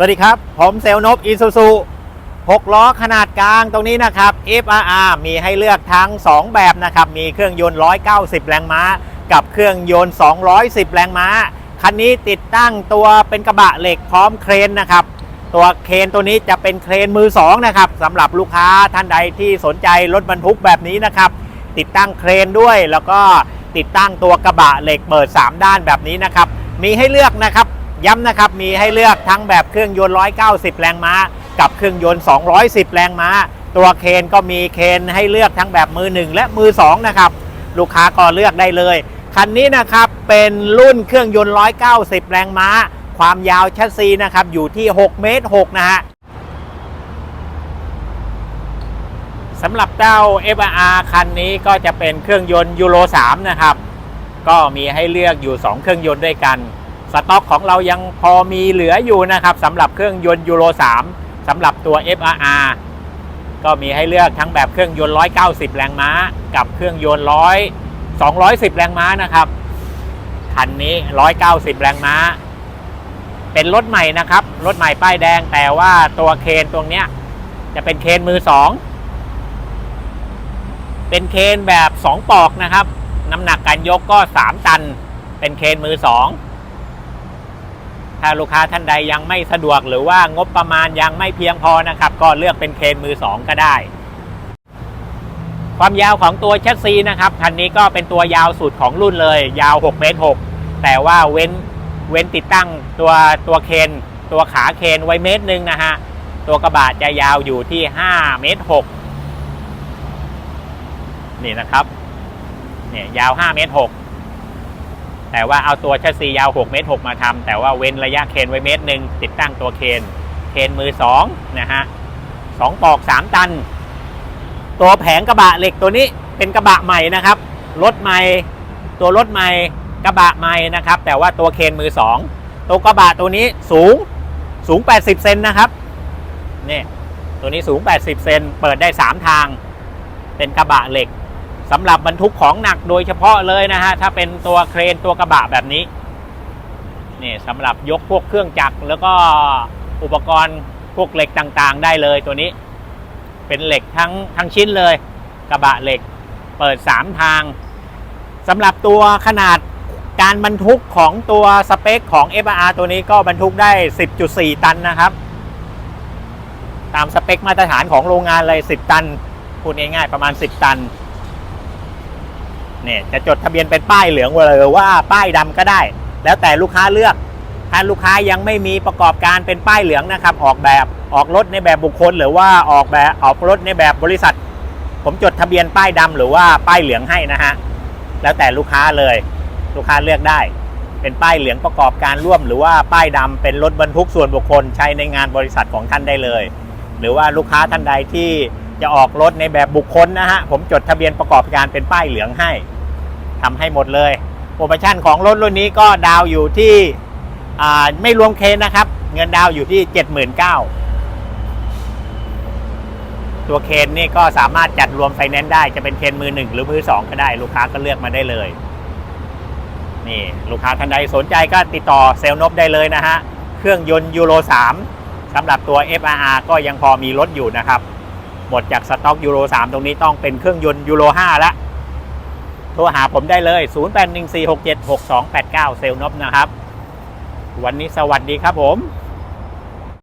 สวัสดีครับ ผมเซลนบอีซูซู6ล้อขนาดกลางตรงนี้นะครับ FRR มีให้เลือกทั้ง 2 แบบนะครับ มีเครื่องยนต์ 190 แรงม้า กับเครื่องยนต์ 210 แรงม้า คันนี้ติดตั้งตัวเป็นกระบะเหล็กพร้อมเครนนะครับ ตัวเครนตัวนี้จะเป็นเครนมือ 2 นะครับสำหรับลูกค้าท่านใดที่สนใจรถบรรทุกแบบนี้นะครับ ติดตั้งเครนด้วยแล้วก็ติดตั้งตัวกระบะเหล็กเปิด 3 ด้านแบบนี้นะครับ มีให้เลือกนะครับ ย้ำนะครับมีให้เลือกทั้งแบบเครื่องยนต์ 190 แรงม้า กับเครื่องยนต์ 210 แรงม้า ตัวเคนก็มีเคนให้เลือกทั้งแบบมือ 1 และมือ 2 นะครับ ลูกค้าก็เลือกได้เลย คันนี้นะครับเป็นรุ่นเครื่องยนต์ 190 แรงม้า ความยาวแชสซีนะครับอยู่ที่ 6 เมตร 6 นะฮะสำหรับเจ้า FR คันนี้ก็จะเป็นเครื่องยนต์ยูโร 3 นะครับ ก็มีให้เลือกอยู่ 2 เครื่องยนต์ด้วยกัน สต็อกของเรายังพอมีเหลืออยู่นะครับสำหรับเครื่องยนต์ยูโร 3สำหรับตัว FRR ก็มีให้เลือกทั้งแบบเครื่องยนต์ 190 แรงม้า กับเครื่องยนต์100 210 แรงม้านะครับคันนี้ 190 แรงม้า เป็นรถใหม่นะครับ รถใหม่ป้ายแดงแต่ว่าตัวเคนตรงเนี้ยจะเป็นเคนมือ2เป็นเคนแบบ 2 ปอกนะครับ น้ำหนักการยกก็ 3 ตัน เป็นเคนมือ2 ถ้าลูกค้าท่านใดยังไม่สะดวกหรือว่างบประมาณยังไม่เพียงพอนะครับ ก็เลือกเป็นเคนมือ 2 ก็ได้ ความยาวของตัวแชสซีนะครับคันนี้ก็เป็นตัวยาวสุดของรุ่นเลย ยาว6เมตร6แต่ว่าเว้นเว้นติดตั้งตัวตัวเคนตัวขาเคนไว้เมตรหนึ่งนะฮะตัวกระบะจะยาวอยู่ที่5เมตร6นี่นะครับเนี่ยยาว5เมตร6 แต่ว่าเอาตัวแชสซียาว 6 เมตร 6 มาทำแต่ว่าเว้นระยะเคนไว้เมตรหนึ่งติดตั้งตัวเคน เคนมือ 2 นะฮะสองปอก 3 ตัน ตัวแผงกระบะเหล็กตัวนี้เป็นกระบะใหม่นะครับ รถใหม่ ตัวรถใหม่กระบะใหม่นะครับ แต่ว่าตัวเคนมือ 2 ตัวกระบะตัวนี้สูงสูง 80 เซนนะครับนี่ตัวนี้สูง 80 เซนเปิดได้ 3 ทาง เป็นกระบะเหล็ก สำหรับบรรทุกของหนักโดยเฉพาะเลยนะฮะถ้าเป็นตัวเครนตัวกระบะแบบนี้นี่สำหรับยกพวกเครื่องจักรแล้วก็อุปกรณ์พวกเหล็กต่างๆ ได้เลยตัวนี้ เป็นเหล็กทั้งทั้งชิ้นเลย กระบะเหล็กเปิด 3 ทางสำหรับตัวขนาดการบรรทุกของตัวสเปคของ FR ตัวนี้ก็บรรทุกได้ 10.4 ตันนะครับ ตามสเปคมาตรฐานของโรงงานเลย 10 ตันพูดง่ายๆประมาณ 10 ตัน เนี่ยจะจดทะเบียนเป็นป้ายเหลืองหรือว่าป้ายดำก็ได้ แล้วแต่ลูกค้าเลือก ถ้าลูกค้ายังไม่มีประกอบการเป็นป้ายเหลืองนะครับ ออกแบบออกรถในแบบบุคคล หรือว่าออกแบบออกรถในแบบบริษัท ผมจดทะเบียนป้ายดำหรือว่าป้ายเหลืองให้นะฮะแล้วแต่ลูกค้าเลย ลูกค้าเลือกได้ เป็นป้ายเหลืองประกอบการร่วม หรือว่าป้ายดำเป็นรถบรรทุกส่วนบุคคลใช้ในงานบริษัทของท่านได้เลย หรือว่าลูกค้าท่านใดที่จะออกรถในแบบบุคคลนะฮะ ผมจดทะเบียนประกอบการเป็นป้ายเหลืองให้ ทำให้หมดเลย โปรโมชั่นของรถรุ่นนี้ก็ดาวอยู่ที่ไม่รวมเคนนะครับ เงินดาวอยู่ที่ 79,000ตัวเคนนี่ก็สามารถจัดรวมไฟแนนซ์ได้จะเป็นเคนมือหนึ่งหรือมือสองก็ได้ ลูกค้าก็เลือกมาได้เลยนี่ลูกค้าท่านใดสนใจก็ติดต่อเซลนบได้เลยนะฮะ เครื่องยนต์ยูโร 3สำหรับตัว FRR ก็ยังพอมีรถอยู่นะครับ หมดจากสต็อกยูโร 3 ตรงนี้ต้องเป็นเครื่องยนต์ยูโร5ละโทรหาผมได้เลย 0814676289 เซลล์นบนะครับ วันนี้สวัสดีครับผม